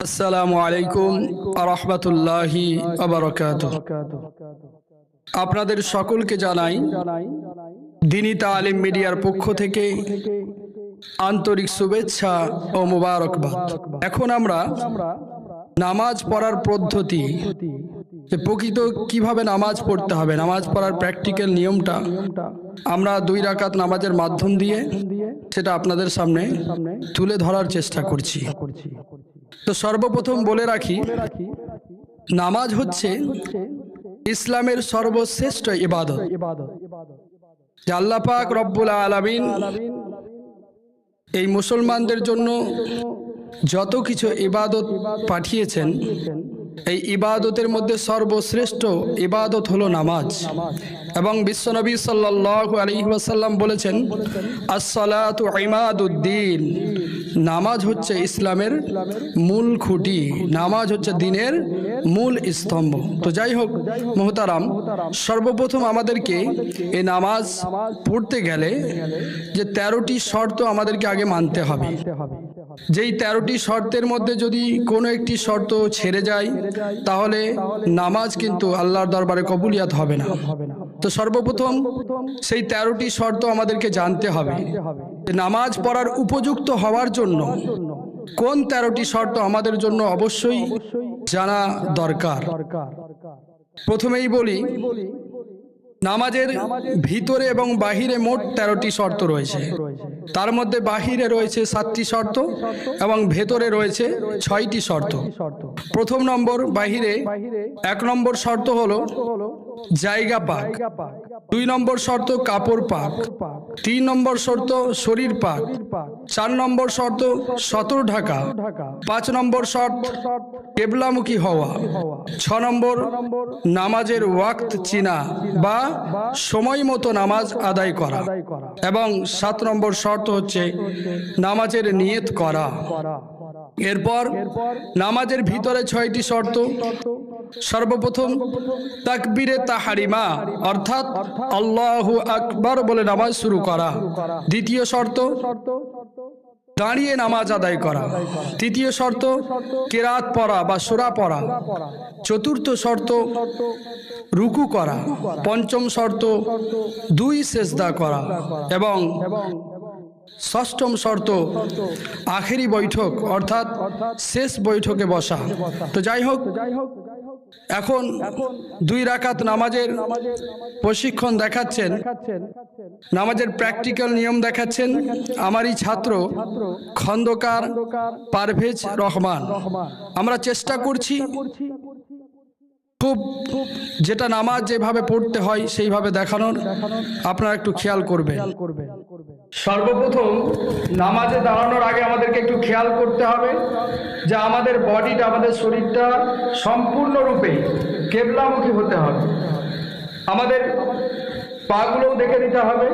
আসসালামু আলাইকুম রহমতুল্লাহি আপনাদের সকলকে জানাই দিনী তালিম মিডিয়ার পক্ষ থেকে আন্তরিক শুভেচ্ছা ও মুবারকবাদ। এখন আমরা নামাজ পড়ার পদ্ধতি প্রকৃত কীভাবে নামাজ পড়তে হবে, নামাজ পড়ার প্র্যাকটিক্যাল নিয়মটা আমরা দুই রাকাত নামাজের মাধ্যম দিয়ে সেটা আপনাদের সামনে তুলে ধরার চেষ্টা করছি। তো সর্বপ্রথম বলে রাখি, নামাজ হচ্ছে ইসলামের সর্বশ্রেষ্ঠ ইবাদত। যে আল্লাহ পাক রব্বুল আলামিন এই মুসলমানদের জন্য যত কিছু ইবাদত পাঠিয়েছেন, এই ইবাদতের মধ্যে সর্বশ্রেষ্ঠ ইবাদত হলো নামাজ। এবং বিশ্বনবী সাল্লাল্লাহু আলাইহি ওয়াসাল্লাম বলেছেন, আসসালাতু ইমাদুদ্দিন নামাজ হচ্ছে ইসলামের মূল খুঁটি, নামাজ হচ্ছে দিনের মূল স্তম্ভ। তো যাই হোক, মোহতারাম, সর্বপ্রথম আমাদেরকে এই নামাজ পড়তে গেলে যে তেরোটি শর্ত আমাদেরকে আগে মানতে হবে। যেই তেরোটি শর্তের মধ্যে যদি কোনো একটি শর্ত ছেড়ে যায়, তাহলে নামাজ কিন্তু আল্লাহর দরবারে কবুলিয়াত হবে না। তো সর্বপ্রথম সেই তেরোটি শর্ত আমাদেরকে জানতে হবে। নামাজ পড়ার উপযুক্ত হওয়ার জন্য কোন তেরোটি শর্ত আমাদের জন্য অবশ্যই জানা দরকার। প্রথমেই বলি নামাজের ভিতরে এবং বাহিরে মোট তেরোটি শর্ত রয়েছে। তার মধ্যে বাহিরে রয়েছে সাতটি শর্ত এবং ভেতরে রয়েছে ছয়টি শর্ত। প্রথম নম্বর বাহিরে, এক নম্বর শর্ত হলো জায়গা পাক। দুই নম্বর শর্ত কাপড় পাক। তিন নম্বর শর্ত শরীর পাক। চার নম্বর শর্ত সতর ঢাকা। পাঁচ নম্বর শর্ত কেবলামুখী হওয়া। ছ নম্বর নামাজের ওয়াক্ত চিনা বা সময় মতো নামাজ আদায় করা। এবং সাত নম্বর শর্ত হচ্ছে নামাজের নিয়ত করা। এরপর নামাজের ভিতরে ছয়টি শর্ত। সর্বপ্রথম তাকবীরে তাহারিমা অর্থাৎ আল্লাহু আকবার বলে নামাজ শুরু করা। দ্বিতীয় শর্ত দাঁড়িয়ে নামাজ আদায় করা। তৃতীয় শর্ত কেরাত পড়া বা সোরা পড়া। চতুর্থ শর্ত রুকু করা। পঞ্চম শর্ত দুই সেজদা করা। এবং ষষ্ঠম শর্ত, আখেরি বৈঠক, অর্থাৎ শেষ বৈঠকে বসা। তো যাই হোক, এখন দুই রাকাত নামাজের প্রশিক্ষণ দেখাচ্ছেন, নামাজের প্র্যাকটিক্যাল নিয়ম দেখাচ্ছেন আমারই ছাত্র খন্দকার পারভেজ রহমান। আমরা চেষ্টা করছি খুব যেটা নামাজ যেভাবে পড়তে হয় সেইভাবে দেখানোর। আপনারা একটু খেয়াল করবেন। সর্বপ্রথম নামাজে দাঁড়ানোর আগে আমাদেরকে একটু খেয়াল করতে হবে যে আমাদের বডিটা, আমাদের শরীরটা সম্পূর্ণরূপে কেবলামুখী হতে হবে। আমাদের পাগুলোও দেখে নিতে হবে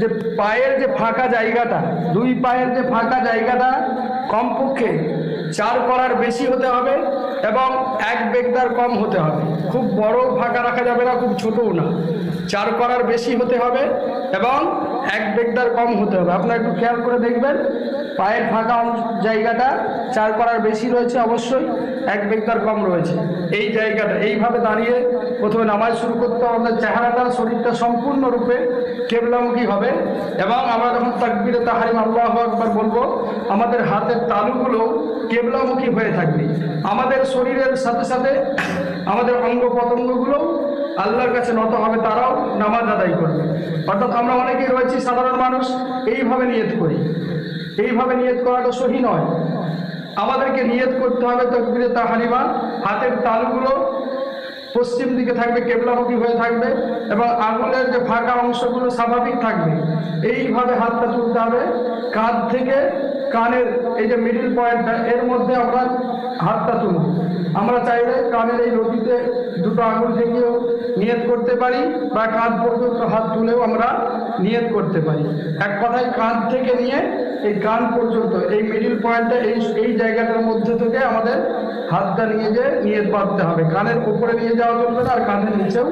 যে পায়ের যে ফাঁকা জায়গাটা, দুই পায়ের যে ফাঁকা জায়গাটা কমপক্ষে চার করার বেশি হতে হবে। এবং এক বেগদার কম হতে হবে। খুব বড় ফাঁকা রাখা যাবে না, খুব ছোটও না। চার করার বেশি হতে হবে এবং এক বেগদার কম হতে হবে। আপনারা একটু খেয়াল করে দেখবেন, পায়ের ফাঁকা জায়গাটা চার করার বেশি রয়েছে অবশ্যই, এক বেগদার কম রয়েছে। এই জায়গাটা, এইভাবে দাঁড়িয়ে প্রথমে নামাজ শুরু করতে হবে। আমাদের চেহারাটা, শরীরটা সম্পূর্ণরূপে কেবলামুখী হবে এবং আমরা যখন তাকবিরে তাহারিম, আল্লাহ একবার বলব, আমাদের হাতের তালুগুলো কেবলামুখী হয়ে থাকবে। আমাদের শরীরের সাথে সাথে আমাদের অঙ্গ প্রত্যঙ্গগুলো আল্লাহর কাছে নত হবে, তারাও নামাজ আদায় করবে। অর্থাৎ আমরা অনেকেই রয়েছি সাধারণ মানুষ, এইভাবে নিয়ত করি। এইভাবে নিয়ত করাটা সহি নয়। আমাদেরকে নিয়ত করতে হবে তকবিরে তাহারিমা হাতের তালগুলো পশ্চিম দিকে থাকবে, কেবলামুখী হয়ে থাকবে এবং আঙুলের যে ফাঁকা অংশগুলো স্বাভাবিক থাকবে। এইভাবে হাতটা তুলতে হবে। কাঁধ থেকে কানের এই যে মিডিল পয়েন্টটা এর মধ্যে আমরা হাতটা তুলব। আমরা চাইলে কানের এই নদীতে দুটো আঙুল থেকেও নিয়ত করতে পারি বা কাঁধ পর্যন্ত হাত তুলেও আমরা নিয়ত করতে পারি। এক কথায় কাঁধ থেকে নিয়ে এই কান পর্যন্ত, এই মিডিল পয়েন্টটা এই এই জায়গাটার মধ্যে থেকে আমাদের হাতটা নিয়ে যে নিয়ত বাঁধতে হবে। কানের উপরে নিয়ে যাওয়া চলবে না আর কানের নিচেও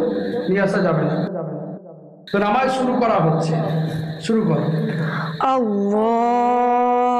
নিয়ে আসা যাবে না। তো নামাজ শুরু করা হচ্ছে। শুরু করো।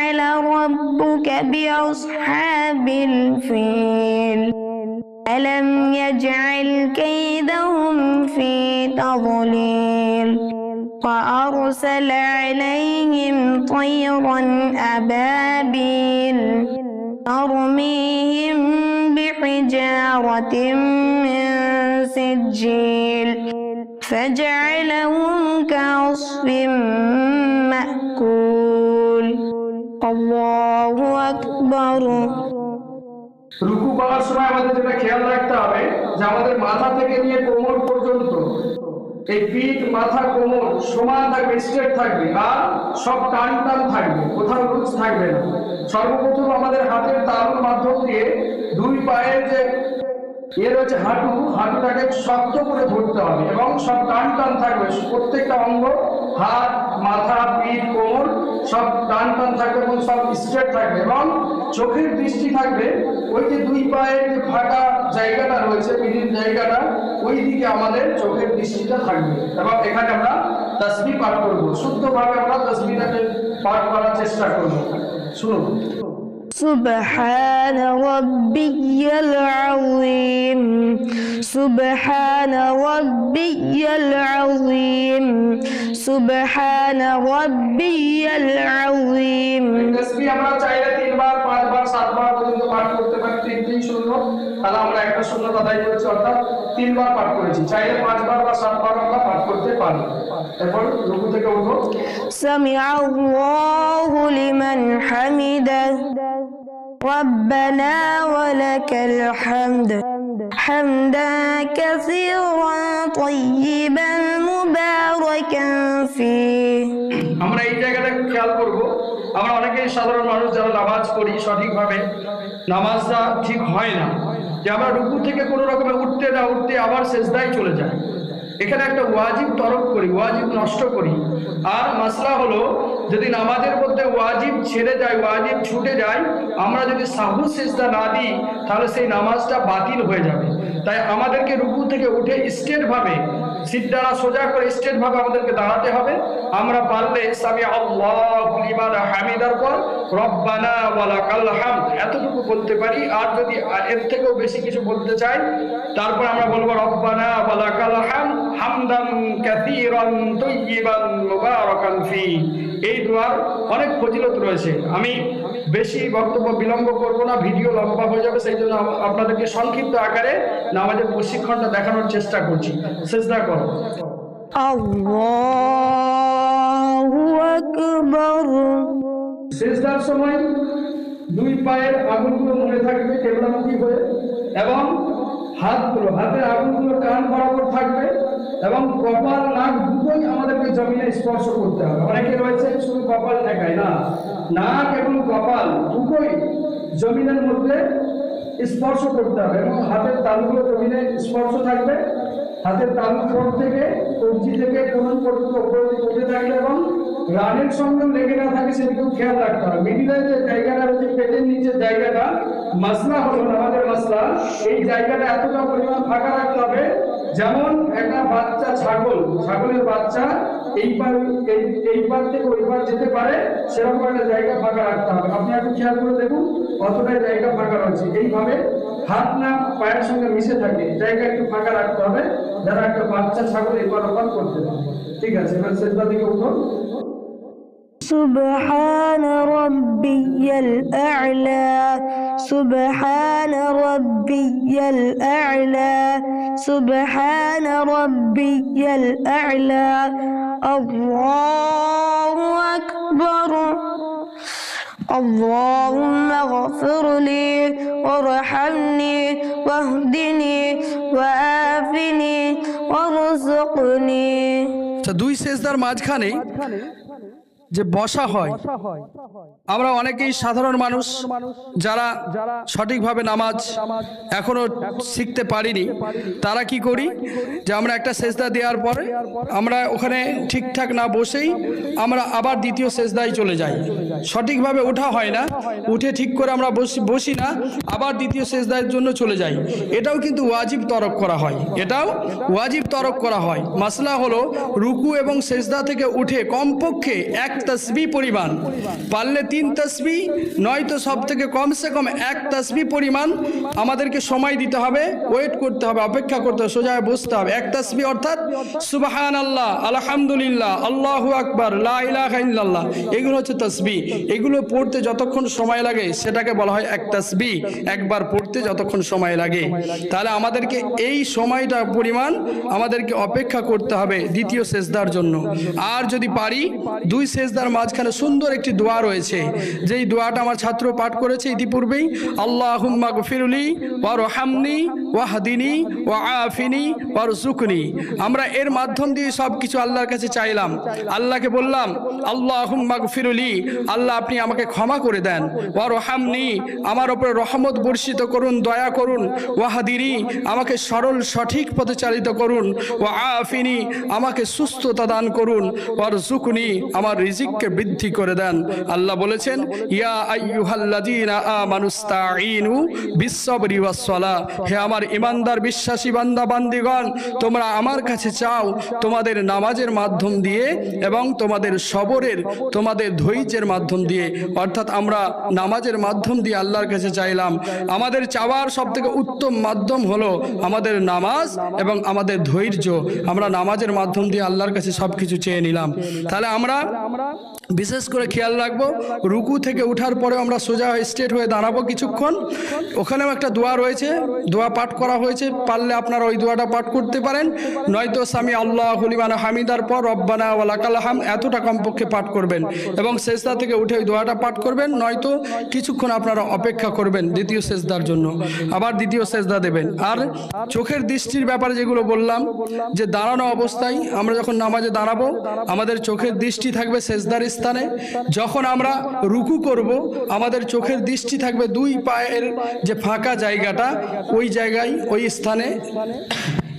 فعل ربك بأصحاب الفيل. ألم يجعل كيدهم في تضليل؟ وأرسل عليهم طيرا أبابيل. ترميهم بحجارة من سجيل. فجعلهم كعصف مأكول. আল্লাহু আকবার। রুকু করার সময় আমাদের যেটা খেয়াল রাখতে হবে যে আমাদের মাথা থেকে নিয়ে কোমর পর্যন্ত এই পিঠ, মাথা, কোমর সমান থাকবে স্ট্রেট থাকবে বা সব টান টান থাকবে, কোথাও লুজ থাকবে না। সর্বপ্রথম আমাদের হাতের তালুর মাধ্যম দিয়ে দুই পায়ের যে এ রয়েছে হাঁটু, হাঁটুটাকে শক্ত করে ধরতে হবে এবং সব টান টান থাকবে প্রত্যেকটা অঙ্গ হাত মাথা পিঠ কোমর সব টান টান থাকবে এবং সব স্ট্রেট থাকবে এবং চোখের দৃষ্টি থাকবে ওই যে দুই পায়ের যে ফাঁকা জায়গাটা রয়েছে পিঠের জায়গাটা ওই দিকে আমাদের চোখের দৃষ্টিটা থাকবে এবং এখানে আমরা তসবি পাঠ করবো শুদ্ধভাবে আমরা তসবিটাকে পাঠ করার চেষ্টা করবো শুনুন سبحان ربي العظيم سبحان ربي العظيم سبحان ربي العظيم তসবি আমরা চাইলে তিনবার পাঁচবার সাতবার পর্যন্ত পাঠ করতে পারি তিন তিন শূন্য তাহলে আমরা একটা শূন্য আদায় করেছি অর্থাৎ তিনবার পাঠ করেছি চাইলে পাঁচবার বা সাতবার আমরা পাঠ করতে পারি এরপর রুকু থেকে উঠো سمع الله لمن حمده ربنا ولك الحمد حمدا كثيرا طيبا مباركا فيه আমরা এই জায়গাটা খেয়াল করব আমরা অনেকেই সাধারণ মানুষ যারা নামাজ পড়ি সঠিকভাবে নামাজটা ঠিক হয় না যে আমরা রুকু থেকে কোনো রকমে উঠতে না উঠতে আবার শেষদায় চলে যায় এখানে একটা ওয়াজিব তরক করি ওয়াজিব নষ্ট করি আর মাসলা হলো যদি নামাজের মধ্যে ওয়াজিব ছেড়ে যায়, ওয়াজিব ছুটে যায়, আমরা যদি সাহু সেজদা না দিই, তাহলে সেই নামাজটা বাতিল হয়ে যাবে। তাই আমাদেরকে রুকু থেকে উঠে স্টেট ভাবে সিদ্ধারা সোজা করে স্টেট ভাবে আমাদেরকে দাঁড়াতে হবে। আমরা পারলে হামিদার পর, রব্বানা ওয়ালাকাল হামদ। এতটুকু বলতে পারি। আর যদি এর থেকেও বেশি কিছু বলতে চাই, তারপর আমরা বলব, রব্বানা ওয়ালাকাল হামদ হামদান কাসীরান এই দোয়ার অনেক ফজিলত রয়েছে। আমি বেশি বক্তব্য বিলম্ব করব না ভিডিও লম্বা হয়ে যাবে সেই জন্য আপনাদেরকে সংক্ষিপ্ত আকারে নামাজের প্রশিক্ষণটা দেখানোর চেষ্টা করছি। চেষ্টা কর। শেষদার সময় দুই পায়ের আগুনগুলো মনে থাকবে কেবলামুখী হয়ে এবং হাতগুলো হাতের আগুনগুলো কান বরাবর থাকবে এবং কপাল, নাক দুটোই আমাদেরকে জমিনে স্পর্শ করতে হবে। অনেকে রয়েছে, শুধু কপাল দেখায় না, নাক এবং কপাল দুটোই জমিনের মধ্যে স্পর্শ করতে হবে এবং হাতের তালুগুলো জমিনে স্পর্শ থাকবে। হাতের তালু ঠোঁট থেকে, কবজি থেকে কোন পর্যন্ত উপরে উঠে থাকবে এবং রানের সঙ্গে লেগে না থাকে সেদিকেও খেয়াল রাখতে হবে। মিডিলের যে জায়গাটা রয়েছে, পেটের নিচের জায়গাটা, মাসলা হলো আমাদের মাসলা। এই জায়গাটা এতটা পরিমাণ ফাঁকা রাখতে হবে যেমন একটা বাচ্চা ছাগল ছাগলের বাচ্চা এই পার এই এই পার থেকে ওই পার যেতে পারে সেরকম একটা জায়গা ফাঁকা রাখতে হবে আপনি একটু খেয়াল করে দেখুন কতটা জায়গা ফাঁকা রয়েছে এইভাবে হাত না পায়ের সঙ্গে মিশে থাকে জায়গা একটু ফাঁকা রাখতে হবে যারা একটা বাচ্চা ছাগল এপার ওপার করতে পারে ঠিক আছে এবার শেষবার দিকে উঠুন سبحان ربي الأعلى سبحان ربي الأعلى سبحان ربي الأعلى الله أكبر اللهم اغفر لي وارحمني واهدني وآفني وارزقني আচ্ছা দুই শেষদার মাঝখানে যে বসা হয়। আমরা অনেকেই সাধারণ মানুষ যারা সঠিকভাবে নামাজ এখনও শিখতে পারিনি তারা কি করি? যে আমরা একটা সেজদা দেওয়ার পরে আমরা ওখানে ঠিকঠাক না বসেই আমরা আবার দ্বিতীয় সেজদায় চলে যাই। সঠিকভাবে ওঠা হয় না উঠে ঠিক করে আমরা বসি বসি না আবার দ্বিতীয় সেজদার জন্য চলে যাই। এটাও কিন্তু ওয়াজিব তরক করা হয়। এটাও ওয়াজিব তরক করা হয়। মাসলা হলো রুকু এবং সেজদা থেকে উঠে কমপক্ষে এক তসবি পরিমাণ। পারলে তিন তসবি, নয়তো সব থেকে কমসে কম এক তসবি পরিমাণ আমাদেরকে সময় দিতে হবে ওয়েট করতে হবে, অপেক্ষা করতে হবে সোজা হয়ে বসতে হবে। এক তসবি অর্থাৎ সুবাহান আল্লাহ আলহামদুলিল্লাহ, আল্লাহ আকবর, লা ইলাহা ইল্লাল্লাহ, এগুলো হচ্ছে তসবি। এগুলো পড়তে যতক্ষণ সময় লাগে, সেটাকে বলা হয় এক তসবি। একবার পড়তে যতক্ষণ সময় লাগে। তাহলে আমাদেরকে এই সময়টা পরিমাণ আমাদেরকে অপেক্ষা করতে হবে দ্বিতীয় সেজদার জন্য। আর যদি পারি, দুই সেজদার মাঝখানে সুন্দর একটি দোয়া রয়েছে। যেই দোয়াটা আমার ছাত্র পাঠ করেছে ইতিপূর্বেই আল্লাহ হুম্মা গফিরুলি ওয়া রহামনি ওয়াহদিনী ওয়া আফিনি ওয়া রুজুকনি আমরা এর মাধ্যম দিয়ে সব কিছু আল্লাহর কাছে চাইলাম। আল্লাহকে বললাম আল্লাহ হুম্মা গফিরুলি, আল্লাহ আপনি আমাকে ক্ষমা করে দেন। ওয়া রহামনি, আমার ওপরে রহমত বর্ষিত করুন, দয়া করুন। ওয়াহাদিনী আমাকে সরল, সঠিক পথে চালিত করুন। ও আফিনি, আমাকে সুস্থতা দান করুন। ওয়ার জুকুনি আমার রিজিককে বৃদ্ধি করে দেন। আল্লাহ বলেছেন, ইয়া আইয়ুহাল্লাযীনা আমানুস্তাঈনু বিসসবরি ওয়াসসালা হে আমার ইমানদার বিশ্বাসী বান্দা, বান্দিগণ, তোমরা আমার কাছে চাও তোমাদের নামাজের মাধ্যম দিয়ে এবং তোমাদের সবরের, তোমাদের ধৈর্যের মাধ্যম দিয়ে। অর্থাৎ আমরা নামাজের মাধ্যম দিয়ে আল্লাহর কাছে চাইলাম। আমাদের চাওয়ার সব থেকে উত্তম মাধ্যম হলো আমাদের নামাজ এবং আমাদের ধৈর্য। আমরা নামাজের মাধ্যম দিয়ে আল্লাহর কাছে সব কিছু চেয়ে নিলাম। তাহলে আমরা Hello. বিশেষ করে খেয়াল রাখব, রুকু থেকে উঠার পরে আমরা সোজা স্ট্রেট হয়ে দাঁড়াবো কিছুক্ষণ। ওখানেও একটা দোয়া রয়েছে, দোয়া পাঠ করা হয়েছে, পারলে আপনারা ওই দোয়াটা পাঠ করতে পারেন। নয়তো স্বামী আল্লাহ হলিমান হামিদার পর, রব্বানা ওয়ালাকাল হাম, এতটা কমপক্ষে পাঠ করবেন এবং সেজদা থেকে উঠে ওই দোয়াটা পাঠ করবেন, নয়তো কিছুক্ষণ আপনারা অপেক্ষা করবেন দ্বিতীয় সেজদার জন্য। আবার দ্বিতীয় সেজদা দেবেন। আর চোখের দৃষ্টির ব্যাপারে যেগুলো বললাম, যে দাঁড়ানো অবস্থায় আমরা যখন নামাজে দাঁড়াবো, আমাদের চোখের দৃষ্টি থাকবে সেজদার স্থানে যখন আমরা রুকু করব, আমাদের চোখের দৃষ্টি থাকবে দুই পায়ের যে ফাঁকা জায়গাটা, ওই জায়গায়, ওই স্থানে।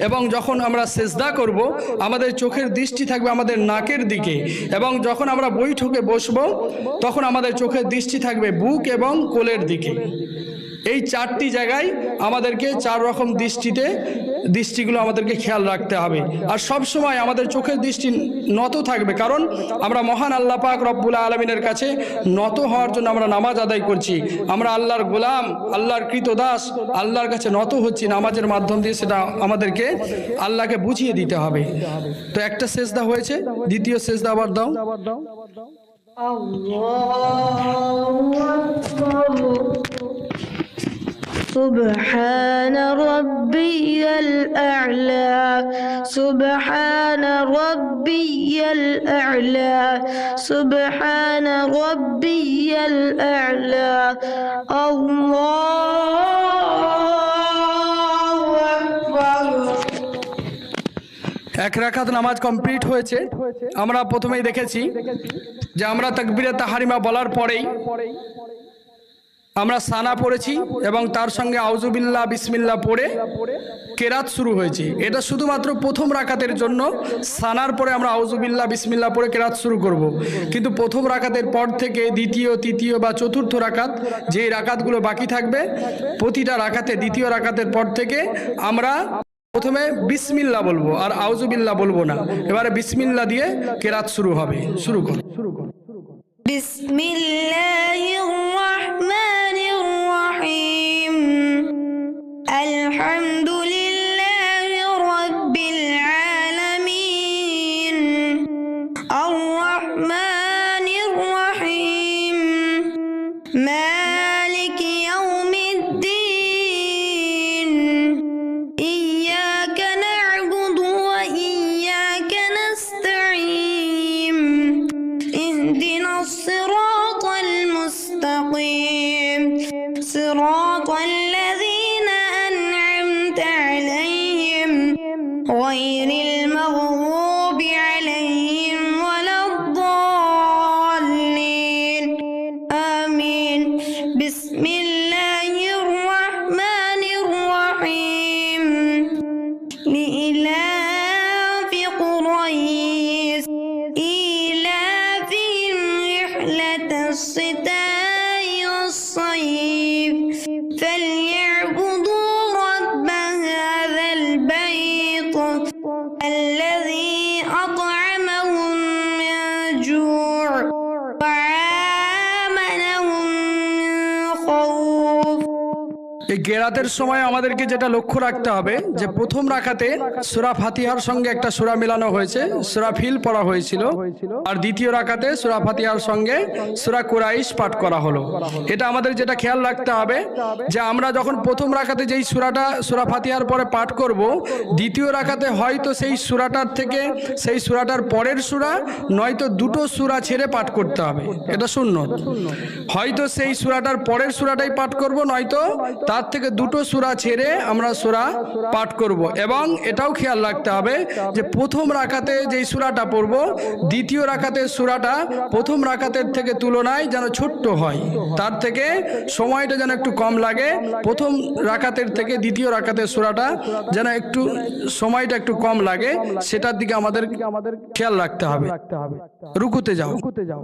এবং যখন আমরা সেজদা করব, আমাদের চোখের দৃষ্টি থাকবে আমাদের নাকের দিকে। এবং যখন আমরা বৈঠকে বসবো, তখন আমাদের চোখের দৃষ্টি থাকবে বুক এবং কোলের দিকে। এই চারটি জায়গায় আমাদেরকে চার রকম দৃষ্টিতে দৃষ্টিগুলো আমাদেরকে খেয়াল রাখতে হবে। আর সব সময় আমাদের চোখের দৃষ্টি নত থাকবে, কারণ আমরা মহান আল্লাহ পাক রব্বুল আলমিনের কাছে নত হওয়ার জন্য আমরা নামাজ আদায় করছি। আমরা আল্লাহর গোলাম, আল্লাহর কৃতদাস আল্লাহর কাছে নত হচ্ছি নামাজের মাধ্যম দিয়ে সেটা আমাদেরকে আল্লাহকে বুঝিয়ে দিতে হবে। তো একটা সেজদা হয়েছে, দ্বিতীয় সেজদা আবার দাও। سبحان ربي الأعلى سبحان ربي الأعلى سبحان ربي الأعلى الله أكبر এক রাখাত নামাজ কমপ্লিট হয়েছে আমরা প্রথমেই দেখেছি যে আমরা তাকবিরে তাহারিমা বলার পরেই আমরা সানা পড়েছি এবং তার সঙ্গে আউজুবিল্লাহ বিসমিল্লা পড়ে কেরাত শুরু হয়েছে। এটা শুধুমাত্র প্রথম রাকাতের জন্য সানার পরে আমরা আউজুবিল্লাহ বিসমিল্লা পড়ে কেরাত শুরু করব। কিন্তু প্রথম রাকাতের পর থেকে দ্বিতীয়, তৃতীয় বা চতুর্থ রাকাত যেই রাকাতগুলো বাকি থাকবে, প্রতিটা রাকাতে দ্বিতীয় রাকাতের পর থেকে আমরা প্রথমে বিসমিল্লা বলব আর আউজুবিল্লা বলব না। এবারে বিসমিল্লা দিয়ে কেরাত শুরু হবে শুরু কর শুরু কর। بسم الله الرحمن এই গেরাতের সময় আমাদেরকে যেটা লক্ষ্য রাখতে হবে, যে প্রথম রাখাতে সুরা ফাতিহার সঙ্গে একটা সুরা মিলানো হয়েছে, সুরা ফিল পড়া হয়েছিল, আর দ্বিতীয় রাখাতে সুরা ফাতিহার সঙ্গে সুরা কুরাইশ পাঠ করা হলো। এটা আমাদের যেটা খেয়াল রাখতে হবে, যে আমরা যখন প্রথম রাখাতে যেই সুরাটা, সুরা ফাতিহার পরে পাঠ করব, দ্বিতীয় রাখাতে হয়তো সেই সুরাটার থেকে সেই সুরাটার পরের সুরা, নয়তো দুটো সুরা ছেড়ে পাঠ করতে হবে। এটা শূন্য হয়তো সেই সুরাটার পরের সুরাটাই পাঠ করব, নয়তো তার থেকে দুটো সুরা ছেড়ে আমরা সুরা পাঠ করব এবং এটাও খেয়াল রাখতে হবে যে প্রথম রাখাতে যেই সুরাটা পড়ব, দ্বিতীয় রাখাতে সুরাটা প্রথম রাখাতের থেকে তুলনায় যেন ছোট্ট হয়। তার থেকে সময়টা যেন একটু কম লাগে, প্রথম রাখাতের থেকে দ্বিতীয় রাখাতের সুরাটা যেন একটু সময়টা একটু কম লাগে, সেটার দিকে আমাদের আমাদের খেয়াল রাখতে হবে। রুকুতে যাও। রুকুতে যাও।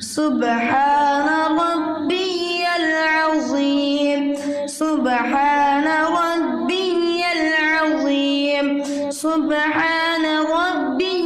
سبحان ربي العظيم. سبحان ربي العظيم. سبحان ربي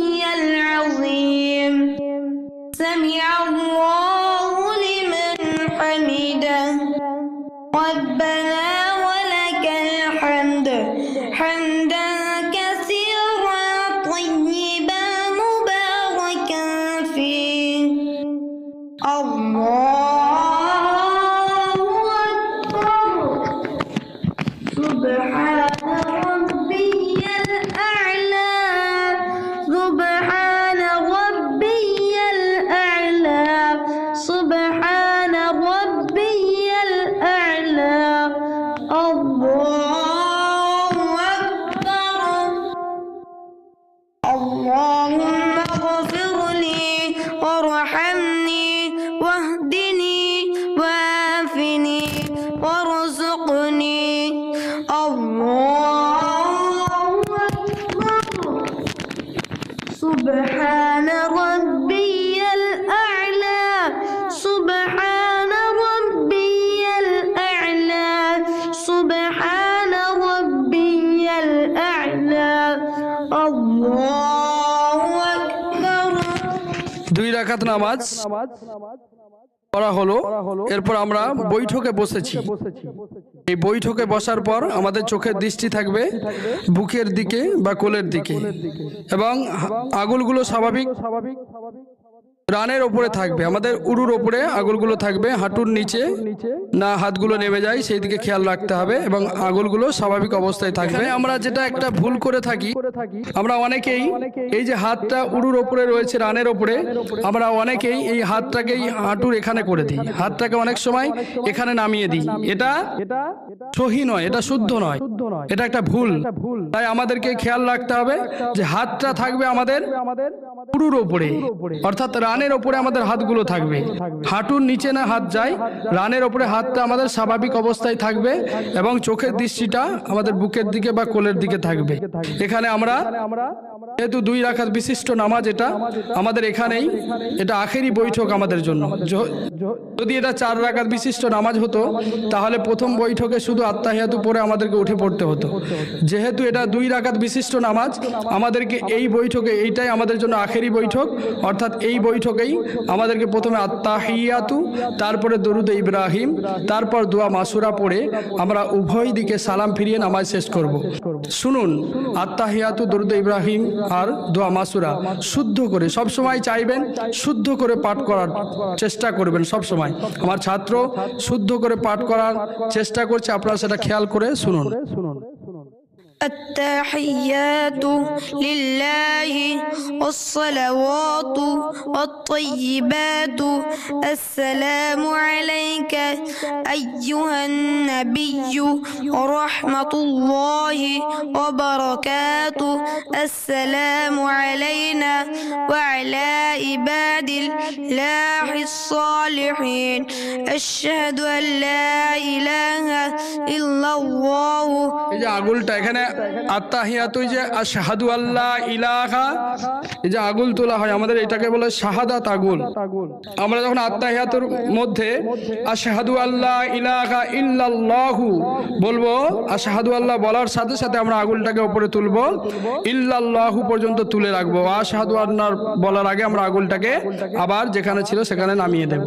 রাকাত নামাজ পড়া হলো। এরপর আমরা বৈঠকে বসেছি। এই বৈঠকে বসার পর আমাদের চোখের দৃষ্টি থাকবে বুকের দিকে বা কোলের দিকে। এবং আগুলগুলো স্বাভাবিক স্বাভাবিক স্বাভাবিক রানের ওপরে থাকবে। আমাদের উরুর ওপরে আঙুলগুলো থাকবে হাঁটুর নিচে না হাতগুলো নেমে যায় সেই দিকে খেয়াল রাখতে হবে এবং আঙুলগুলো স্বাভাবিক অবস্থায় থাকবে। আমরা যেটা একটা ভুল করে থাকি আমরা অনেকেই এই যে হাতটা উরুর ওপরে রয়েছে রানের ওপরে আমরা অনেকেই এই হাতটাকেই হাঁটুর এখানে করে দিই। হাতটাকে অনেক সময় এখানে নামিয়ে দিই। এটা সহি নয় এটা শুদ্ধ নয় এটা একটা ভুল। তাই আমাদেরকে খেয়াল রাখতে হবে যে হাতটা থাকবে আমাদের উরুর ওপরে। অর্থাৎ রানের ওপরে আমাদের হাতগুলো থাকবে। হাঁটুর নিচে না হাত যায়, রানের ওপরে হাতটা আমাদের স্বাভাবিক অবস্থায় থাকবে এবং চোখের দৃষ্টিটা আমাদের বুকের দিকে বা কোলের দিকে থাকবে। এখানে আমরা, যেহেতু দুই রাখাত বিশিষ্ট নামাজ এটা, আমাদের এখানেই এটা আখেরি বৈঠক আমাদের জন্য। যদি এটা চার রাকাত বিশিষ্ট নামাজ হতো, তাহলে প্রথম বৈঠকে শুধু আত্মাহিয়াতু পরে আমাদেরকে উঠে পড়তে হতো। যেহেতু এটা দুই রাকাত বিশিষ্ট নামাজ, আমাদেরকে এই বৈঠকে এইটাই আমাদের জন্য আখেরি বৈঠক, অর্থাৎ এই বৈঠকেই আমাদেরকে প্রথমে আত্মাহিয়াতু তারপরে দরুদ ইব্রাহিম, তারপর দোয়া মাসুরা পড়ে আমরা উভয় দিকে সালাম ফিরিয়ে নামাজ শেষ করব। শুনুন আত্মাহিয়াতু দরুদ ইব্রাহিম আর দোয়া মাসুরা শুদ্ধ করে, সব সময় চাইবেন শুদ্ধ করে পাঠ করার চেষ্টা করবেন সব সময়। আমার ছাত্র, শুদ্ধ করে পাঠ করার চেষ্টা করছে, আপনারা সেটা খেয়াল করে শুনুন। التحيات لله والصلوات والطيبات السلام عليك أيها النبي ورحمة الله وبركاته السلام علينا وعلى عباد الله الصالحين أشهد أن لا إله إلا الله এই যে আগুলটা এখানে আত্মাহিয়াতু এই যে আশহাদু আল্লাহ ইলাহা, এই যে আগুল তোলা হয়, আমাদের এটাকে বলে শাহাদাত আগুল আমরা যখন আত্মাহিয়াতুর মধ্যে আশহাদু আল্লাহ ইলাহা ইল্লাল্লাহু বলব, আশহাদু আল্লাহ বলার সাথে সাথে আমরা আগুলটাকে উপরে তুলবো, ইল্লাল্লাহু পর্যন্ত তুলে রাখব, আশহাদু আল্লাহ বলার আগে আমরা আগুলটাকে আবার যেখানে ছিল সেখানে নামিয়ে দেবো।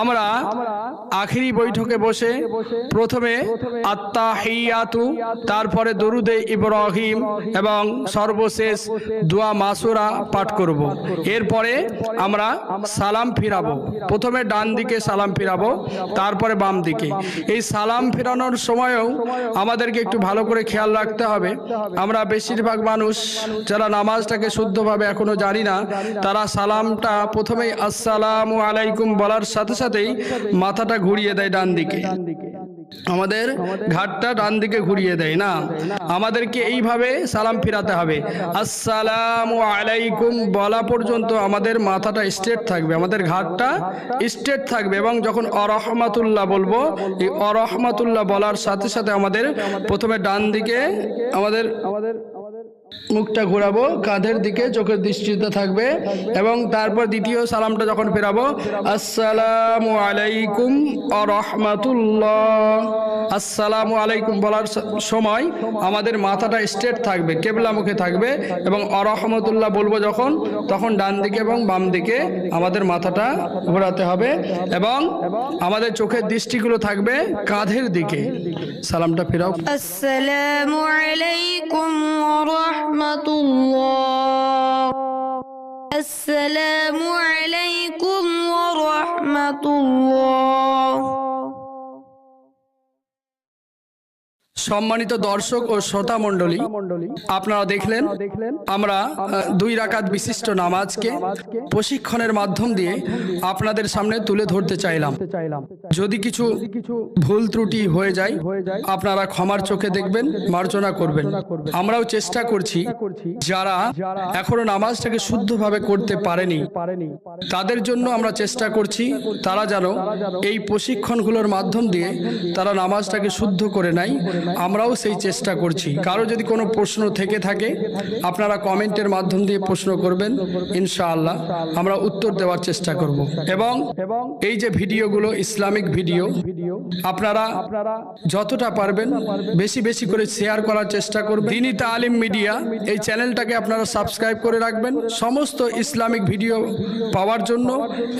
আমরা আখিরি বৈঠকে বসে প্রথমে আত্মা আত্মাহিয়াতু তারপরে দরুদে ইব্রাহিম এবং সর্বশেষ দোয়া মাসুরা পাঠ করব। এরপরে আমরা সালাম ফিরাবো। প্রথমে ডান দিকে সালাম ফিরাবো তারপরে বাম দিকে। এই সালাম ফেরানোর সময়ও আমাদেরকে একটু ভালো করে খেয়াল রাখতে হবে। আমরা বেশিরভাগ মানুষ যারা নামাজটাকে শুদ্ধভাবে এখনও জানি না তারা সালামটা প্রথমেই আসসালামু আলাইকুম বলার সাথে সাথেই মাথাটা ঘুরিয়ে দেয় ডান দিকে। আমাদের ঘাটটা ডান দিকে ঘুরিয়ে দেয়, না? আমাদেরকে এইভাবে সালাম ফিরাতে হবে। আসসালামু আলাইকুম, বলা পর্যন্ত আমাদের মাথাটা স্ট্রেট থাকবে, আমাদের ঘাটটা স্ট্রেট থাকবে এবং যখন অরহমাতুল্লাহ বলব, এই অরহমাতুল্লাহ বলার সাথে সাথে আমাদের প্রথমে ডান দিকে আমাদের আমাদের মুখটা ঘোরাবো, কাঁধের দিকে চোখের দৃষ্টিতে থাকবে, এবং তারপর দ্বিতীয় সালামটা যখন ফেরাবো, আসসালাম আলাইকুম রহমাতুল্লাহ আসসালামু আলাইকুম বলার সময় আমাদের মাথাটা স্ট্রেট থাকবে, কেবলা মুখে থাকবে, এবং অরহমতুল্লাহ বলব যখন, তখন ডান দিকে এবং বাম দিকে আমাদের মাথাটা ঘোরাতে হবে, এবং আমাদের চোখের দৃষ্টিগুলো থাকবে কাঁধের দিকে। সালামটা ফেরাও। আসসালাম আলাইকুম ورحمة الله. السلام عليكم ورحمة الله. সম্মানিত দর্শক ও শ্রোতা মণ্ডলী, আপনারা দেখলেন, আমরা দুই রাকাত বিশিষ্ট নামাজকে প্রশিক্ষণের মাধ্যম দিয়ে আপনাদের সামনে তুলে ধরতে চাইলাম। যদি কিছু ভুল ত্রুটি হয়ে যায়, আপনারা ক্ষমার চোখে দেখবেন, মার্জনা করবেন। আমরাও চেষ্টা করছি যারা এখনও নামাজটাকে শুদ্ধভাবে করতে পারেনি, তাদের জন্য আমরা চেষ্টা করছি তারা যেন এই প্রশিক্ষণগুলোর মাধ্যম দিয়ে তারা নামাজটাকে শুদ্ধ করে নেয় আমরাও সেই চেষ্টা করছি। কারও যদি কোনো প্রশ্ন থেকে থাকে, আপনারা কমেন্টের মাধ্যম দিয়ে প্রশ্ন করবেন, ইনশাআল্লাহ আমরা উত্তর দেওয়ার চেষ্টা করব। এবং এই যে ভিডিওগুলো, ইসলামিক ভিডিও, আপনারা যতটা পারবেন বেশি বেশি করে শেয়ার করার চেষ্টা করবেন। দিনী তালিম মিডিয়া, এই চ্যানেলটাকে আপনারা সাবস্ক্রাইব করে রাখবেন। সমস্ত ইসলামিক ভিডিও পাওয়ার জন্য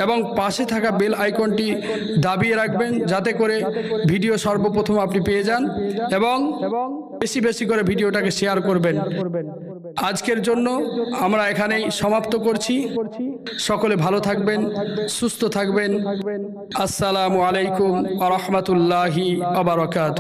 এবং পাশে থাকা বেল আইকনটি দাবিয়ে রাখবেন, যাতে করে ভিডিও সর্বপ্রথম আপনি পেয়ে যান। এবং বেশি বেশি করে ভিডিওটাকে শেয়ার করবেন। আজকের জন্য আমরা এখানেই সমাপ্ত করছি। সকলে ভালো থাকবেন সুস্থ থাকবেন। আসসালামু আলাইকুম আ রহমতুল্লাহি আবরকাত